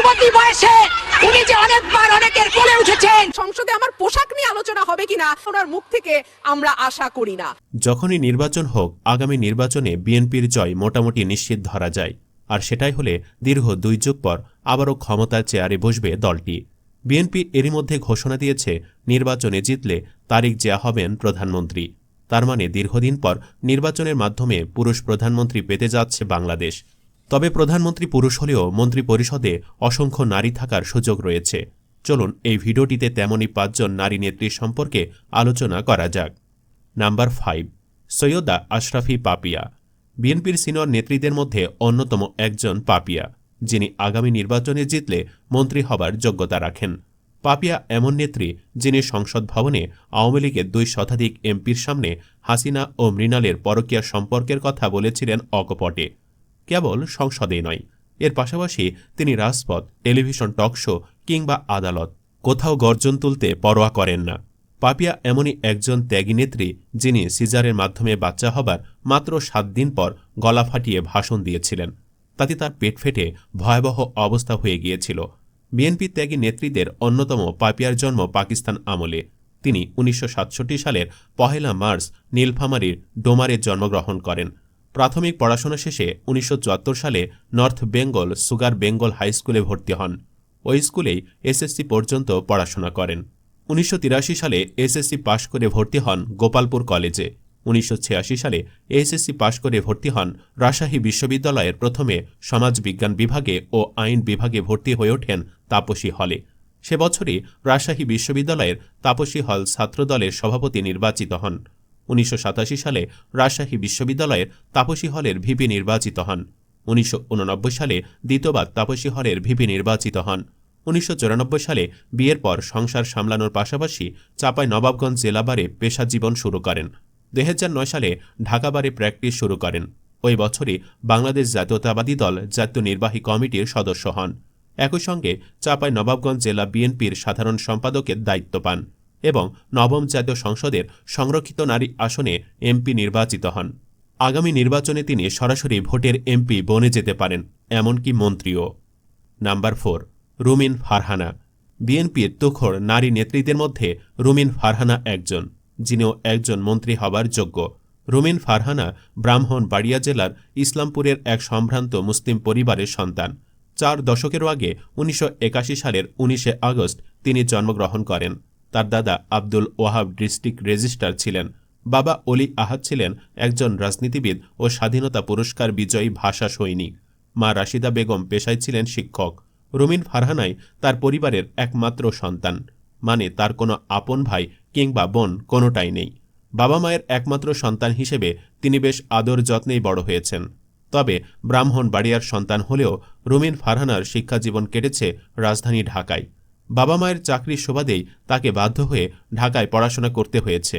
যুবতী বয়সে উনি যে অনেকবার অনেকের কোলে উঠেছেন। সংসদে আমার পোশাক নিয়ে আলোচনা হবে কিনা ওনার মুখ থেকে আমরা আশা করি না। যখনই নির্বাচন হোক আগামী নির্বাচনে বিএনপির জয় মোটামুটি নিশ্চিত ধরা যায়। আর সেটাই হলে দীর্ঘ দুই যুগ পর আবারও ক্ষমতার চেয়ারে বসবে দলটি। বিএনপি এরই মধ্যে ঘোষণা দিয়েছে নির্বাচনে জিতলে তারিক জিয়া হবেন প্রধানমন্ত্রী। তার মানে দীর্ঘদিন পর নির্বাচনের মাধ্যমে পুরুষ প্রধানমন্ত্রী পেতে যাচ্ছে বাংলাদেশ। তবে প্রধানমন্ত্রী পুরুষ হলেও মন্ত্রী পরিষদে অসংখ্য নারী থাকার সুযোগ রয়েছে। চলুন, এই ভিডিওটিতে তেমনই পাঁচজন নারী নেত্রী সম্পর্কে আলোচনা করা যাক। Number five, Syeda Ashrafi Papia. বিএনপির সিনিয়র নেত্রীদের মধ্যে অন্যতম একজন পাপিয়া, যিনি আগামী নির্বাচনে জিতলে মন্ত্রী হবার যোগ্যতা রাখেন। পাপিয়া এমন নেত্রী যিনি সংসদ ভবনে আওয়ামী লীগের দুই শতাধিক এমপির সামনে হাসিনা ও মৃণালের পরকীয়া সম্পর্কের কথা বলেছিলেন অকপটে। কেবল সংসদেই নয়। এর পাশাপাশি তিনি রাজপথ, টেলিভিশন, টক শো কিংবা আদালত কোথাও গর্জন তুলতে পরোয়া করেন না। পাপিয়া এমনই একজন ত্যাগী নেত্রী যিনি সিজারের মাধ্যমে বাচ্চা হবার মাত্র সাত দিন পর গলা ফাটিয়ে ভাষণ দিয়েছিলেন। তাতে তার পেট ফেটে ভয়াবহ অবস্থা হয়ে গিয়েছিল। বিএনপি ত্যাগী নেত্রীদের অন্যতম পাপিয়ার জন্ম পাকিস্তান আমলে। তিনি উনিশশো সাতষট্টি সালের পহেলা মার্চ নীলফামারীর ডোমারে জন্মগ্রহণ করেন। প্রাথমিক পড়াশোনা শেষে উনিশশো চুয়াত্তর সালে north Bengal sugar Bengal high স্কুলে ভর্তি হন। ওই স্কুলেই এসএসসি পর্যন্ত পড়াশোনা করেন। উনিশশো তিরাশি সালে এসএসসি পাশ করে ভর্তি হন গোপালপুর কলেজে। উনিশশো ছিয়াশি সালে এসএসসি পাশ করে ভর্তি হন রাজশাহী বিশ্ববিদ্যালয়ের প্রথমে সমাজবিজ্ঞান বিভাগে ও আইন বিভাগে ভর্তি হয়ে ওঠেন তাপসী হলে। সে বছরই রাজশাহী বিশ্ববিদ্যালয়ের তাপসী হল ছাত্রদলের সভাপতি নির্বাচিত হন। উনিশশো সাতাশি সালে রাজশাহী বিশ্ববিদ্যালয়ের তাপসী হলের ভিপি নির্বাচিত হন। উনিশশো উননব্বই সালে দ্বিতীয়বার তাপসী হলের ভিপি নির্বাচিত হন। উনিশশো চুরানব্বই সালে বিয়ের পর সংসার সামলানোর পাশাপাশি চাপাই নবাবগঞ্জ জেলাবারে পেশা জীবন শুরু করেন। দু হাজার নয় সালে ঢাকাবারে প্র্যাকটিস শুরু করেন। ওই বছরই বাংলাদেশ জাতীয়তাবাদী দল জাতীয় নির্বাহী কমিটির সদস্য হন। একই সঙ্গে চাপাই নবাবগঞ্জ জেলা বিএনপির সাধারণ সম্পাদকের দায়িত্ব পান। এবং নবম জাতীয় সংসদের সংরক্ষিত নারী আসনে এমপি নির্বাচিত হন। আগামী নির্বাচনে তিনি সরাসরি ভোটের এমপি বনে যেতে পারেন, এমনকি মন্ত্রীও। Number four, Rumin Farhana. বিএনপির তুখর নারী নেত্রীদের মধ্যে রুমিন ফারহানা একজন, যিনিও একজন মন্ত্রী হবার যোগ্য। রুমিন ফারহানা ব্রাহ্মণ বাড়িয়া জেলার ইসলামপুরের এক সম্ভ্রান্ত মুসলিম পরিবারের সন্তান। চার দশকেরও আগে উনিশশো একাশি সালের উনিশে আগস্ট তিনি জন্মগ্রহণ করেন। তার দাদা আব্দুল ওয়াহাব ডিস্ট্রিক্ট রেজিস্ট্রার ছিলেন। বাবা অলি আহাদ ছিলেন একজন রাজনীতিবিদ ও স্বাধীনতা পুরস্কার বিজয়ী ভাষা সৈনিক। মা রাশিদা বেগম পেশায় ছিলেন শিক্ষক। রুমিন ফারহানাই তার পরিবারের একমাত্র সন্তান। মানে তার কোনো আপন ভাই কিংবা বোন কোনোটাই নেই। বাবা মায়ের একমাত্র সন্তান হিসেবে তিনি বেশ আদর যত্নেই বড় হয়েছেন। তবে ব্রাহ্মণ বাড়িয়ার সন্তান হলেও রুমিন ফারহানার শিক্ষাজীবন কেটেছে রাজধানী ঢাকায়। বাবা মায়ের চাকরির সুবাদেই তাকে বাধ্য হয়ে ঢাকায় পড়াশোনা করতে হয়েছে।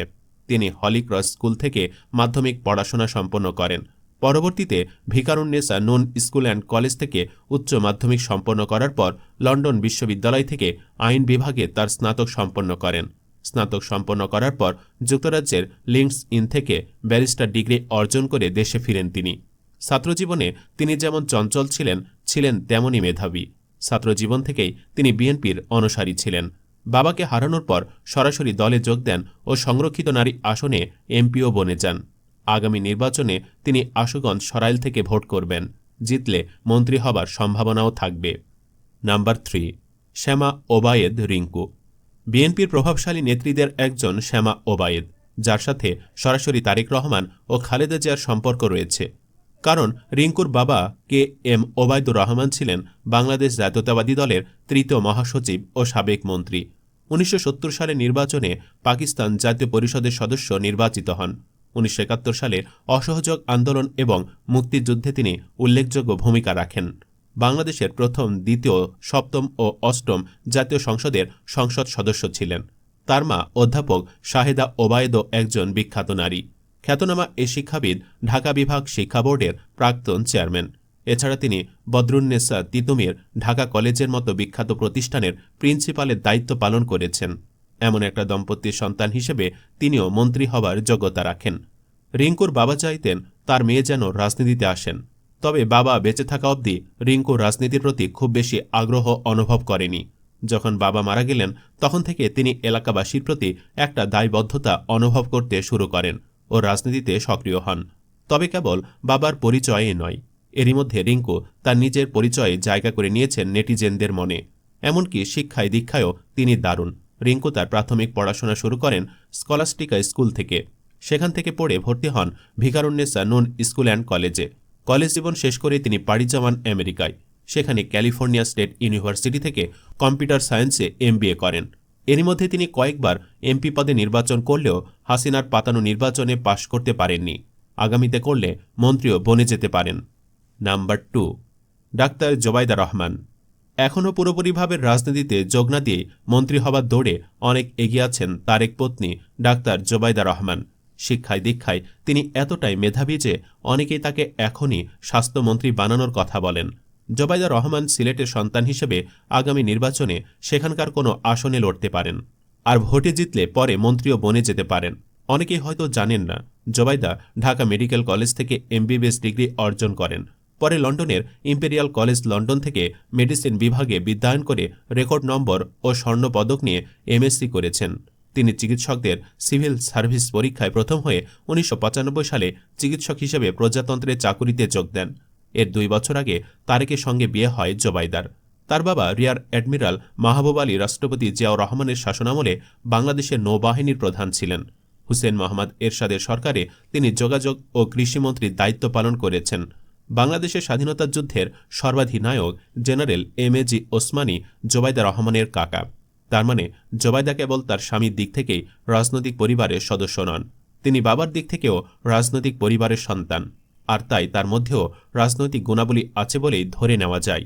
তিনি হলিক্রস স্কুল থেকে মাধ্যমিক পড়াশোনা সম্পন্ন করেন। পরবর্তীতে Viqarunnisa Noon school and college থেকে উচ্চ মাধ্যমিক সম্পন্ন করার পর লন্ডন বিশ্ববিদ্যালয় থেকে আইন বিভাগে তার স্নাতক সম্পন্ন করেন। স্নাতক সম্পন্ন করার পর যুক্তরাজ্যের লিঙ্কস ইন থেকে ব্যারিস্টার ডিগ্রি অর্জন করে দেশে ফিরেন তিনি। ছাত্রজীবনে তিনি যেমন চঞ্চল ছিলেন ছিলেন তেমনই মেধাবী। ছাত্রজীবন থেকেই তিনি বিএনপির অনুসারী ছিলেন। বাবাকে হারানোর পর সরাসরি দলে যোগ দেন ও সংরক্ষিত নারী আসনে এমপিও বনে যান। আগামী নির্বাচনে তিনি আশুগঞ্জ সরাইল থেকে ভোট করবেন। জিতলে মন্ত্রী হবার সম্ভাবনাও থাকবে। Number three, Shama Obaid Rinku. বিএনপির প্রভাবশালী নেত্রীদের একজন শ্যামা ওবায়েদ, যার সাথে সরাসরি তারেক রহমান ও খালেদা জিয়ার সম্পর্ক রয়েছে। কারণ রিঙ্কুর বাবা কে এম ওবায়দুর রহমান ছিলেন বাংলাদেশ জাতীয়তাবাদী দলের তৃতীয় মহাসচিব ও সাবেক মন্ত্রী। উনিশশো সত্তর সালে নির্বাচনে পাকিস্তান জাতীয় পরিষদের সদস্য নির্বাচিত হন। উনিশশো একাত্তর সালে অসহযোগ আন্দোলন এবং মুক্তিযুদ্ধে তিনি উল্লেখযোগ্য ভূমিকা রাখেন। বাংলাদেশের প্রথম, দ্বিতীয়, সপ্তম ও অষ্টম জাতীয় সংসদের সংসদ সদস্য ছিলেন। তার মা অধ্যাপক শাহেদা ওবায়েদও একজন বিখ্যাত নারী। খ্যাতনামা এ শিক্ষাবিদ ঢাকা বিভাগ শিক্ষা বোর্ডের প্রাক্তন চেয়ারম্যান। এছাড়া তিনি বদরুন্নেসা তিতুমির ঢাকা কলেজের মতো বিখ্যাত প্রতিষ্ঠানের প্রিন্সিপালের দায়িত্ব পালন করেছেন। এমন একটা দম্পতির সন্তান হিসেবে তিনিও মন্ত্রী হবার যোগ্যতা রাখেন। রিঙ্কুর বাবা চাইতেন তার মেয়ে যেন রাজনীতিতে আসেন। তবে বাবা বেঁচে থাকা অবধি রিঙ্কু রাজনীতির প্রতি খুব বেশি আগ্রহ অনুভব করেনি। যখন বাবা মারা গেলেন, তখন থেকে তিনি এলাকাবাসীর প্রতি একটা দায়বদ্ধতা অনুভব করতে শুরু করেন। ও রাজনীতিতে সক্রিয় হন। তবে কেবল বাবার পরিচয়ে নয়, এরই মধ্যে রিঙ্কু তার নিজের পরিচয়ে জায়গা করে নিয়েছেন নেটিজেনদের মনে। এমনকি শিক্ষায় দীক্ষায়ও তিনি দারুণ। রিঙ্কু তার প্রাথমিক পড়াশোনা শুরু করেন স্কলাস্টিকা স্কুল থেকে। সেখান থেকে পড়ে ভর্তি হন ভিকারুন্নেসা নুন স্কুল অ্যান্ড কলেজে। কলেজ জীবন শেষ করে তিনি পাড়ি জমান আমেরিকায়। সেখানে ক্যালিফোর্নিয়া স্টেট ইউনিভার্সিটি থেকে কম্পিউটার সায়েন্সে এমবিএ করেন। এরই মধ্যে তিনি কয়েকবার এমপি পদে নির্বাচন করলেও হাসিনার পাতানো নির্বাচনে পাশ করতে পারেননি। আগামীতে করলে মন্ত্রীও বনে যেতে পারেন। Number two, doctor Zubaida Rahman. এখনও পুরোপুরিভাবে রাজনীতিতে যোগ না দিয়ে মন্ত্রী হবার দৌড়ে অনেক এগিয়ে আছেন তারেক পত্নী ডাক্তার জোবাইদা রহমান। শিক্ষায় দীক্ষায় তিনি এতটাই মেধাবী যে অনেকেই তাকে এখনই স্বাস্থ্যমন্ত্রী বানানোর কথা বলেন। জোবাইদা রহমান সিলেটের সন্তান হিসেবে আগামী নির্বাচনে সেখানকার কোনো আসনে লড়তে পারেন। আর ভোটে জিতলে পরে মন্ত্রীও বনে যেতে পারেন। অনেকেই হয়তো জানেন না, জোবাইদা ঢাকা মেডিকেল কলেজ থেকে এমবিবিএস ডিগ্রি অর্জন করেন। পরে লন্ডনের ইম্পেরিয়াল কলেজ লন্ডন থেকে মেডিসিন বিভাগে বিদ্যায়ন করে রেকর্ড নম্বর ও স্বর্ণ পদক নিয়ে এমএসসি করেছেন। তিনি চিকিৎসকদের সিভিল সার্ভিস পরীক্ষায় প্রথম হয়ে উনিশশো পঁচানব্বই সালে চিকিৎসক হিসেবে প্রজাতন্ত্রের চাকুরিতে যোগ দেন। এর দুই বছর আগে তারেকের সঙ্গে বিয়ে হয় জোবাইদার। তার বাবা রিয়ার অ্যাডমিরাল মাহবুব আলী, রাষ্ট্রপতি জিয়াউর রহমানের শাসনামলে বাংলাদেশের নৌবাহিনীর প্রধান ছিলেন। হুসেন মোহাম্মদ এরশাদের সরকারে তিনি যোগাযোগ ও কৃষিমন্ত্রীর দায়িত্ব পালন করেছেন। বাংলাদেশের স্বাধীনতা যুদ্ধের সর্বাধিনায়ক general M A G Osmani Zubaida রহমানের কাকা। তার মানে জোবাইদা কেবল তার স্বামীর দিক থেকেই রাজনৈতিক পরিবারের সদস্য নন, তিনি বাবার দিক থেকেও রাজনৈতিক পরিবারের সন্তান। আর তাই তার মধ্যেও রাজনৈতিক গুণাবলী আছে বলেই ধরে নেওয়া যায়।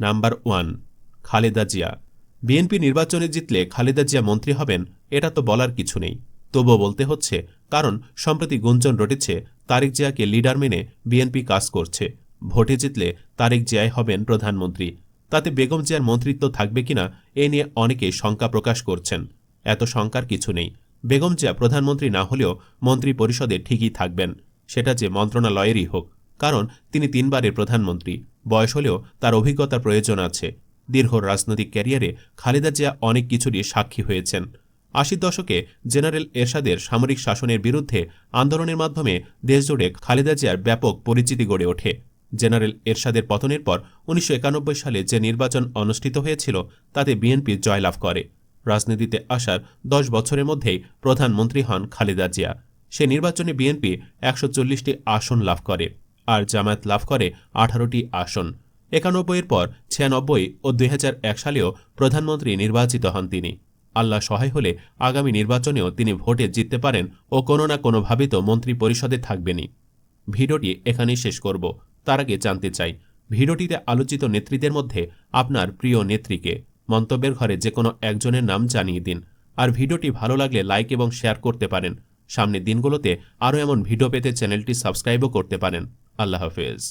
Number one, Khaleda Zia. BNP নির্বাচনে জিতলে খালেদা জিয়া মন্ত্রী হবেন, এটা তো বলার কিছু নেই। তবুও বলতে হচ্ছে, কারণ সম্প্রতি গুঞ্জন রটেছে, তারেক জিয়াকে লিডার মেনে বিএনপি কাজ করছে। ভোটে জিতলে তারেক জিয়াই হবেন প্রধানমন্ত্রী। তাতে বেগম জিয়ার মন্ত্রিত্ব থাকবে কিনা, এ নিয়ে অনেকেই শঙ্কা প্রকাশ করছেন। এত শঙ্কার কিছু নেই। বেগম জিয়া প্রধানমন্ত্রী না হলেও মন্ত্রী পরিষদে ঠিকই থাকবেন। সেটা যে মন্ত্রণালয়েরই হোক, কারণ তিনি তিনবারের প্রধানমন্ত্রী, বয়স হলেও তার অভিজ্ঞতার প্রয়োজন আছে। দীর্ঘ রাজনৈতিক ক্যারিয়ারে খালেদা জিয়া অনেক কিছুরই সাক্ষী হয়েছেন। আশির দশকে জেনারেল এরশাদের সামরিক শাসনের বিরুদ্ধে আন্দোলনের মাধ্যমে দেশজুড়ে খালেদা জিয়ার ব্যাপক পরিচিতি গড়ে ওঠে। জেনারেল এরশাদের পতনের পর উনিশশো একানব্বই সালে যে নির্বাচন অনুষ্ঠিত হয়েছিল, তাতে বিএনপি জয়লাভ করে। রাজনীতিতে আসার দশ বছরের মধ্যেই প্রধানমন্ত্রী হন খালেদা জিয়া। সে নির্বাচনে বিএনপি একশো চল্লিশটি আসন লাভ করে আর জামায়াত লাভ করে আঠারোটি আসন। একানব্বইয়ের পর ছিয়ানব্বই ও দুই হাজার এক সালেও প্রধানমন্ত্রী নির্বাচিত হন তিনি। আল্লাহ সহায় হলে আগামী নির্বাচনেও তিনি ভোটে জিততে পারেন ও কোনো না কোনোভাবে তো মন্ত্রী পরিষদে থাকবেনই। ভিডিওটি এখানেই শেষ করব। তার আগে জানতে চাই, ভিডিওটিতে আলোচিত নেত্রীদের মধ্যে আপনার প্রিয় নেত্রীকে। মন্তব্যের ঘরে যে কোনো একজনের নাম জানিয়ে দিন। আর ভিডিওটি ভালো লাগলে লাইক এবং শেয়ার করতে পারেন। সামনের দিনগুলোতে আরও এমন ভিডিও পেতে চ্যানেলটি সাবস্ক্রাইবও করতে পারেন। আল্লাহ হাফেজ।